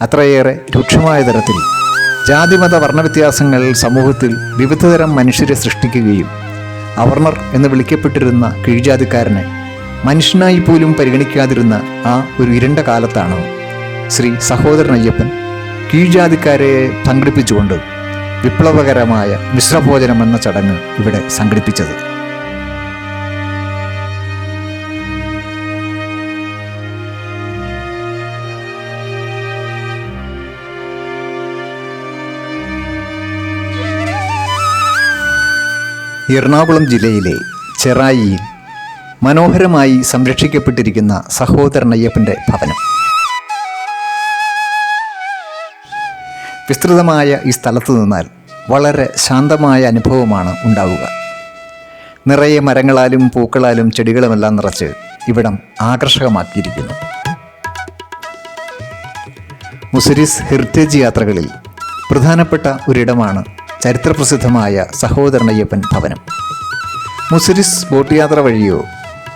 അത്രയേറെ രൂക്ഷമായ തരത്തിൽ ജാതിമത വർണവ്യത്യാസങ്ങൾ സമൂഹത്തിൽ വിവിധതരം മനുഷ്യരെ സൃഷ്ടിക്കുകയും അവർണർ എന്ന് വിളിക്കപ്പെട്ടിരുന്ന കീഴ്ജാതിക്കാരനെ മനുഷ്യനായി പോലും പരിഗണിക്കാതിരുന്ന ആ ഒരു ഇരുണ്ട കാലത്താണ് ശ്രീ സഹോദരൻ അയ്യപ്പൻ കീഴ്ജാതിക്കാരെ സംഘടിപ്പിച്ചുകൊണ്ട് വിപ്ലവകരമായ മിശ്രഭോജനം എന്ന ചടങ്ങ് ഇവിടെ സംഘടിപ്പിച്ചത്. എറണാകുളം ജില്ലയിലെ ചെറായിയിൽ മനോഹരമായി സംരക്ഷിക്കപ്പെട്ടിരിക്കുന്ന സഹോദരൻ അയ്യപ്പന്റെ ഭവനം. വിസ്തൃതമായ ഈ സ്ഥലത്ത് നിന്നാൽ വളരെ ശാന്തമായ അനുഭവമാണ് ഉണ്ടാവുക. നിറയെ മരങ്ങളാലും പൂക്കളാലും ചെടികളുമെല്ലാം നിറച്ച് ഇവിടം ആകർഷകമാക്കിയിരിക്കുന്നു. മുസിരിസ് ഹെറിറ്റേജ് യാത്രകളിൽ പ്രധാനപ്പെട്ട ഒരിടമാണ് ചരിത്രപ്രസിദ്ധമായ സഹോദരനയ്യപ്പൻ ഭവനം. മുസിരിസ് ബോട്ട് യാത്ര വഴിയോ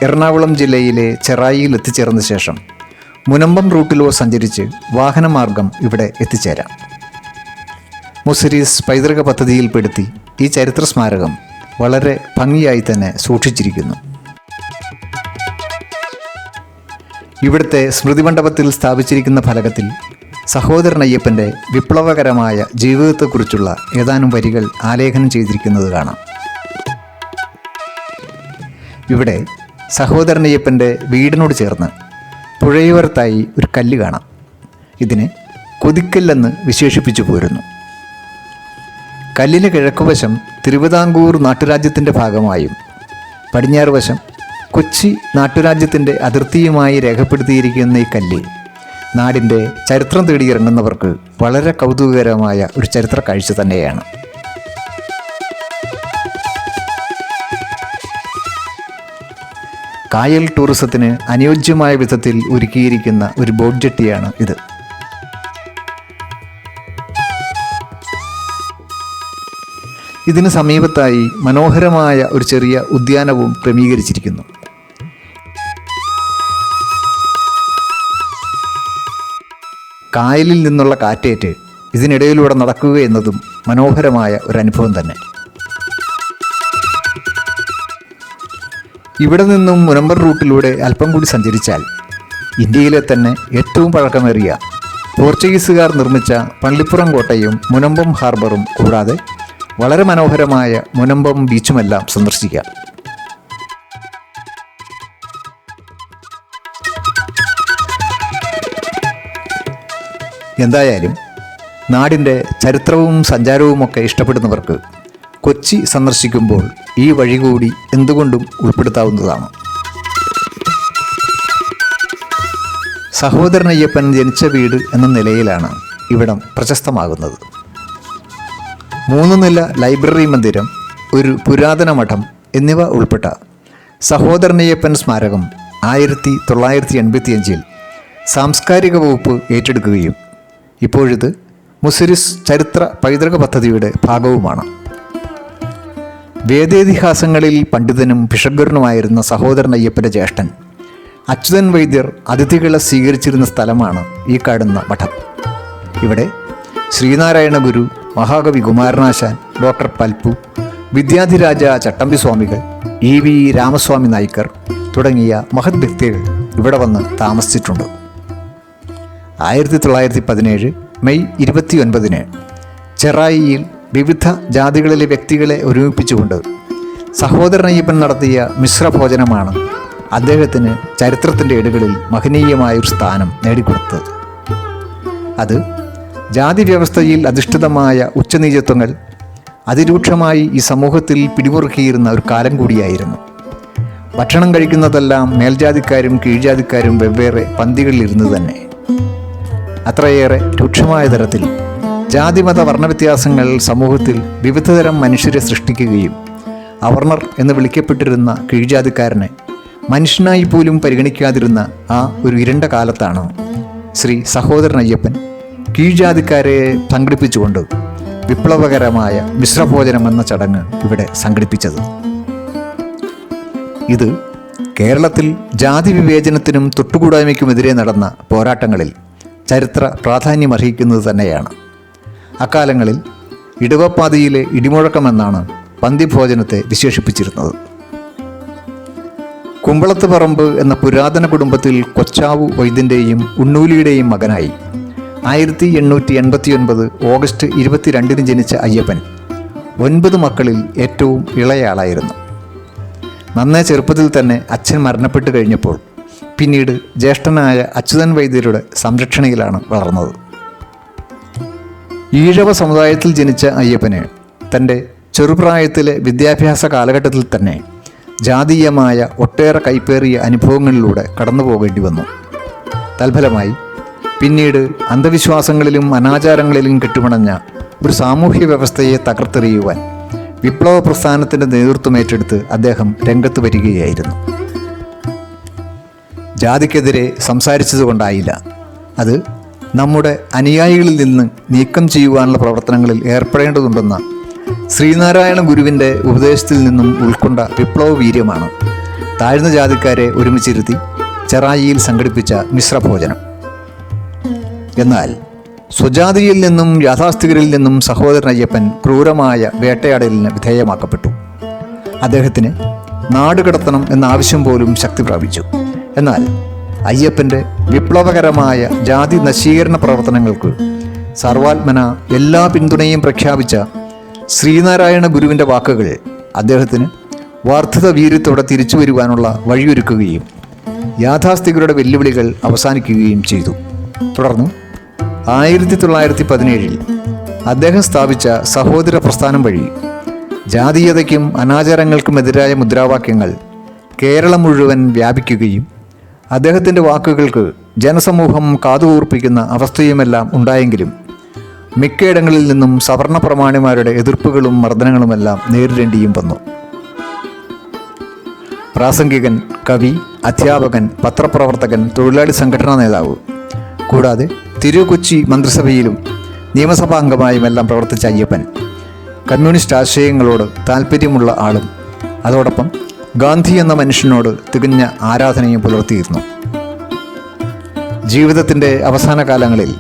എറണാകുളം ജില്ലയിലെ ചെറായിയിൽ എത്തിച്ചേർന്ന ശേഷം മുനമ്പം റൂട്ടിലോ സഞ്ചരിച്ച് വാഹനമാർഗം ഇവിടെ എത്തിച്ചേരാം. മുസിരീസ് പൈതൃക പദ്ധതിയിൽപ്പെടുത്തി ഈ ചരിത്ര സ്മാരകം വളരെ ഭംഗിയായി തന്നെ സൂക്ഷിച്ചിരിക്കുന്നു. ഇവിടുത്തെ സ്മൃതി മണ്ഡപത്തിൽ സ്ഥാപിച്ചിരിക്കുന്ന ഫലകത്തിൽ സഹോദരൻ അയ്യപ്പന്റെ വിപ്ലവകരമായ ജീവിതത്തെക്കുറിച്ചുള്ള ഏതാനും വരികൾ ആലേഖനം ചെയ്തിരിക്കുന്നത് കാണാം. ഇവിടെ സഹോദരൻ അയ്യപ്പന്റെ വീടിനോട് ചേർന്ന് പുഴയോരത്തായി ഒരു കല്ല് കാണാം. ഇതിനെ കൊതിക്കല്ലെന്ന് വിശേഷിപ്പിച്ചു പോരുന്നു. കല്ലിന് കിഴക്കുവശം തിരുവിതാംകൂർ നാട്ടുരാജ്യത്തിന്റെ ഭാഗമായും പടിഞ്ഞാറ് വശം കൊച്ചി നാട്ടുരാജ്യത്തിന്റെ അതിർത്തിയുമായി രേഖപ്പെടുത്തിയിരിക്കുന്ന ഈ കല്ല് നാടിന്റെ ചരിത്രം തേടിയിറങ്ങുന്നവർക്ക് വളരെ കൗതുകകരമായ ഒരു ചരിത്ര കാഴ്ച തന്നെയാണ്. കായൽ ടൂറിസത്തിന് അനുയോജ്യമായ വിധത്തിൽ ഒരുക്കിയിരിക്കുന്ന ഒരു ബോട്ട് ജെട്ടിയാണ് ഇത്. ഇതിന് സമീപത്തായി മനോഹരമായ ഒരു ചെറിയ ഉദ്യാനവും ക്രമീകരിച്ചിരിക്കുന്നു. കായലിൽ നിന്നുള്ള കാറ്റേറ്റ് ഇതിനിടയിലൂടെ നടക്കുക എന്നതും മനോഹരമായ ഒരു അനുഭവം തന്നെ. ഇവിടെ നിന്നും മുനമ്പർ റൂട്ടിലൂടെ അല്പം കൂടി സഞ്ചരിച്ചാൽ ഇന്ത്യയിലെ തന്നെ ഏറ്റവും പഴക്കമേറിയ പോർച്ചുഗീസുകാർ നിർമ്മിച്ച പള്ളിപ്പുറം കോട്ടയും മുനമ്പം ഹാർബറും കൂടാതെ വളരെ മനോഹരമായ മുനമ്പം ബീച്ചുമെല്ലാം സന്ദർശിക്കാം. എന്തായാലും നാടിന്റെ ചരിത്രവും സഞ്ചാരവുമൊക്കെ ഇഷ്ടപ്പെടുന്നവർക്ക് കൊച്ചി സന്ദർശിക്കുമ്പോൾ ഈ വഴി കൂടി എന്തുകൊണ്ടും ഉൾപ്പെടുത്താവുന്നതാണ്. സഹോദരൻ അയ്യപ്പൻ ജനിച്ച വീട് എന്ന നിലയിലാണ് ഇവിടം പ്രശസ്തമാകുന്നത്. മൂന്ന് നില ലൈബ്രറി മന്ദിരം ഒരു പുരാതന മഠം എന്നിവ ഉൾപ്പെട്ട സഹോദരനയ്യപ്പൻ സ്മാരകം ആയിരത്തി തൊള്ളായിരത്തി എൺപത്തിയഞ്ചിൽ സാംസ്കാരിക വകുപ്പ് ഏറ്റെടുക്കുകയും ഇപ്പോഴിത് മുസിരിസ് ചരിത്ര പൈതൃക പദ്ധതിയുടെ ഭാഗവുമാണ്. വേദേതിഹാസങ്ങളിൽ പണ്ഡിതനും ഭിഷഗ്വരനുമായിരുന്ന സഹോദരൻ അയ്യപ്പന്റെ ജ്യേഷ്ഠൻ അച്യുതൻ വൈദ്യർ അതിഥികളെ സ്വീകരിച്ചിരുന്ന സ്ഥലമാണ് ഈ കാണുന്ന മഠം. ഇവിടെ ശ്രീനാരായണ ഗുരു മഹാകവി Kumaranasan doctor Palpu Vidyadhiraja Chattampi Swamikal E V Ramaswamy Naicker തുടങ്ങിയ മഹത് വ്യക്തികൾ ഇവിടെ വന്ന് താമസിച്ചിട്ടുണ്ട്. ആയിരത്തി തൊള്ളായിരത്തി പതിനേഴ് മെയ് ഇരുപത്തി ഒൻപതിന് ചെറായിയിൽ വിവിധ ജാതികളിലെ വ്യക്തികളെ ഒരുമിപ്പിച്ചുകൊണ്ട് സഹോദരനയ്യപ്പൻ നടത്തിയ മിശ്രഭോജനമാണ് അദ്ദേഹത്തിന് ചരിത്രത്തിന്റെ ഏടുകളിൽ മഹനീയമായൊരു സ്ഥാനം നേടിക്കൊടുത്തത്. അത് ജാതി വ്യവസ്ഥയിൽ അധിഷ്ഠിതമായ ഉച്ചനീചത്വങ്ങൾ അതിരൂക്ഷമായി ഈ സമൂഹത്തിൽ പിടിമുറുക്കിയിരുന്ന ഒരു കാലം കൂടിയായിരുന്നു. ഭക്ഷണം കഴിക്കുന്നതെല്ലാം മേൽജാതിക്കാരും കീഴ്ജാതിക്കാരും വെവ്വേറെ പന്തികളിലിരുന്ന് തന്നെ. അത്രയേറെ രൂക്ഷമായ തരത്തിൽ. ജാതിമത വർണവ്യത്യാസങ്ങൾ സമൂഹത്തിൽ വിവിധതരം മനുഷ്യരെ സൃഷ്ടിക്കുകയും അവർണർ എന്ന് വിളിക്കപ്പെട്ടിരുന്ന കീഴ്ജാതിക്കാരനെ മനുഷ്യനായി പോലും പരിഗണിക്കാതിരുന്ന ആ ഒരു ഇരുണ്ട കാലത്താണ് ശ്രീ സഹോദരൻ അയ്യപ്പൻ കീഴ്ജാതിക്കാരെ സംഘടിപ്പിച്ചുകൊണ്ട് വിപ്ലവകരമായ മിശ്രഭോജനം എന്ന ചടങ്ങ് ഇവിടെ സംഘടിപ്പിച്ചത്. ഇത് കേരളത്തിൽ ജാതി വിവേചനത്തിനും തൊട്ടുകൂടായ്മയ്ക്കുമെതിരെ നടന്ന പോരാട്ടങ്ങളിൽ ചരിത്ര പ്രാധാന്യമർഹിക്കുന്നത് തന്നെയാണ്. അക്കാലങ്ങളിൽ ഇടവപ്പാതിയിലെ ഇടിമുഴക്കമെന്നാണ് പന്തിഭോജനത്തെ വിശേഷിപ്പിച്ചിരുന്നത്. കുമ്പളത്ത് പറമ്പ് എന്ന പുരാതന കുടുംബത്തിൽ കൊച്ചാവു വൈദ്യന്റെയും ഉണ്ണൂലിയുടെയും മകനായി ആയിരത്തി എണ്ണൂറ്റി എൺപത്തി ഒൻപത് ഓഗസ്റ്റ് ഇരുപത്തിരണ്ടിന് ജനിച്ച അയ്യപ്പൻ ഒൻപത് മക്കളിൽ ഏറ്റവും ഇളയയാളായിരുന്നു നന്നേ ചെറുപ്പത്തിൽ തന്നെ അച്ഛൻ മരണപ്പെട്ടു കഴിഞ്ഞപ്പോൾ പിന്നീട് ജ്യേഷ്ഠനായ അച്യുതൻ വൈദ്യരുടെ സംരക്ഷണയിലാണ് വളർന്നത്. ഈഴവ സമുദായത്തിൽ ജനിച്ച അയ്യപ്പന് തന്റെ ചെറുപ്രായത്തിലെ വിദ്യാഭ്യാസ കാലഘട്ടത്തിൽ തന്നെ ജാതീയമായ ഒട്ടേറെ കൈപ്പേറിയ അനുഭവങ്ങളിലൂടെ കടന്നു പോകേണ്ടി വന്നു. തൽഫലമായി പിന്നീട് അന്ധവിശ്വാസങ്ങളിലും അനാചാരങ്ങളിലും കെട്ടുമണഞ്ഞ ഒരു സാമൂഹ്യ വ്യവസ്ഥയെ തകർത്തെറിയുവാൻ വിപ്ലവ പ്രസ്ഥാനത്തിന്റെ നേതൃത്വം ഏറ്റെടുത്ത് അദ്ദേഹം രംഗത്ത് വരികയായിരുന്നു. ജാതിക്കെതിരെ സംസാരിച്ചതുകൊണ്ടായില്ല അത് നമ്മുടെ അനുയായികളിൽ നിന്ന് നീക്കം ചെയ്യുവാനുള്ള പ്രവർത്തനങ്ങളിൽ ഏർപ്പെടേണ്ടതുണ്ടെന്ന ശ്രീനാരായണ ഗുരുവിന്റെ ഉപദേശത്തിൽ നിന്നും ഉൾക്കൊണ്ട വിപ്ലവ വീര്യമാണ് താഴ്ന്ന ജാതിക്കാരെ ഒരുമിച്ചിരുത്തി ചെറായിയിൽ സംഘടിപ്പിച്ച മിശ്രഭോജനം. എന്നാൽ സ്വജാതിയിൽ നിന്നും യാഥാസ്ഥികരിൽ നിന്നും സഹോദരൻ അയ്യപ്പൻ ക്രൂരമായ വേട്ടയാടലിന് വിധേയമാക്കപ്പെട്ടു. അദ്ദേഹത്തിന് നാടുകടത്തണം എന്ന ആവശ്യം പോലും ശക്തി പ്രാപിച്ചു. എന്നാൽ അയ്യപ്പന്റെ വിപ്ലവകരമായ ജാതി നശീകരണ പ്രവർത്തനങ്ങൾക്ക് സർവാത്മന എല്ലാ പിന്തുണയും പ്രഖ്യാപിച്ച ശ്രീനാരായണ ഗുരുവിന്റെ വാക്കുകൾ അദ്ദേഹത്തിന് വാർദ്ധത വീര്യത്തോടെ തിരിച്ചു വരുവാനുള്ള വഴിയൊരുക്കുകയും യാഥാസ്ഥികരുടെ വെല്ലുവിളികൾ അവസാനിക്കുകയും ചെയ്തു. തുടർന്ന് ആയിരത്തി തൊള്ളായിരത്തി പതിനേഴിൽ അദ്ദേഹം സ്ഥാപിച്ച സഹോദര പ്രസ്ഥാനം വഴി ജാതീയതയ്ക്കും അനാചാരങ്ങൾക്കുമെതിരായ മുദ്രാവാക്യങ്ങൾ കേരളം മുഴുവൻ വ്യാപിക്കുകയും അദ്ദേഹത്തിന്റെ വാക്കുകൾക്ക് ജനസമൂഹം കാതുകൂർപ്പിക്കുന്ന അവസ്ഥയുമെല്ലാം ഉണ്ടായെങ്കിലും മിക്കയിടങ്ങളിൽ നിന്നും സവർണ പ്രമാണിമാരുടെ എതിർപ്പുകളും മർദ്ദനങ്ങളുമെല്ലാം നേരിടേണ്ടിയും വന്നു. പ്രാസംഗികൻ കവി അധ്യാപകൻ പത്രപ്രവർത്തകൻ തൊഴിലാളി സംഘടനാ നേതാവ് കൂടാതെ തിരുകൊച്ചി മന്ത്രിസഭയിലും നിയമസഭാംഗമായുമെല്ലാം പ്രവർത്തിച്ച അയ്യപ്പൻ കമ്മ്യൂണിസ്റ്റ് ആശയങ്ങളോട് താല്പര്യമുള്ള ആളും. അതോടൊപ്പം ഗാന്ധി എന്ന മനുഷ്യനോട് തികഞ്ഞ ആരാധനയും പുലർത്തിയിരുന്നു. ജീവിതത്തിന്റെ അവസാന കാലങ്ങളിൽ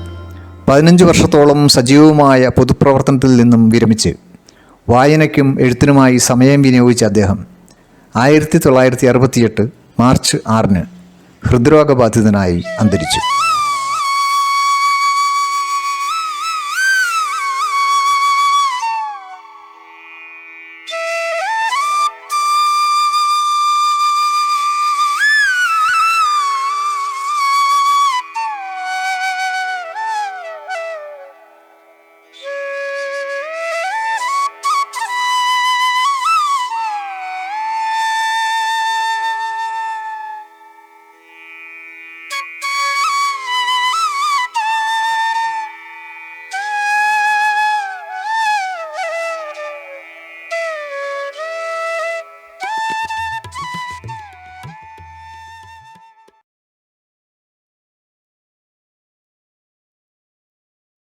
പതിനഞ്ച് വർഷത്തോളം സജീവമായ പൊതുപ്രവർത്തനത്തിൽ നിന്നും വിരമിച്ച് വായനയ്ക്കും എഴുത്തിനുമായി സമയം വിനിയോഗിച്ച അദ്ദേഹം ആയിരത്തി തൊള്ളായിരത്തി അറുപത്തിയെട്ട് മാർച്ച് ആറിന് ഹൃദ്രോഗബാധിതനായി അന്തരിച്ചു.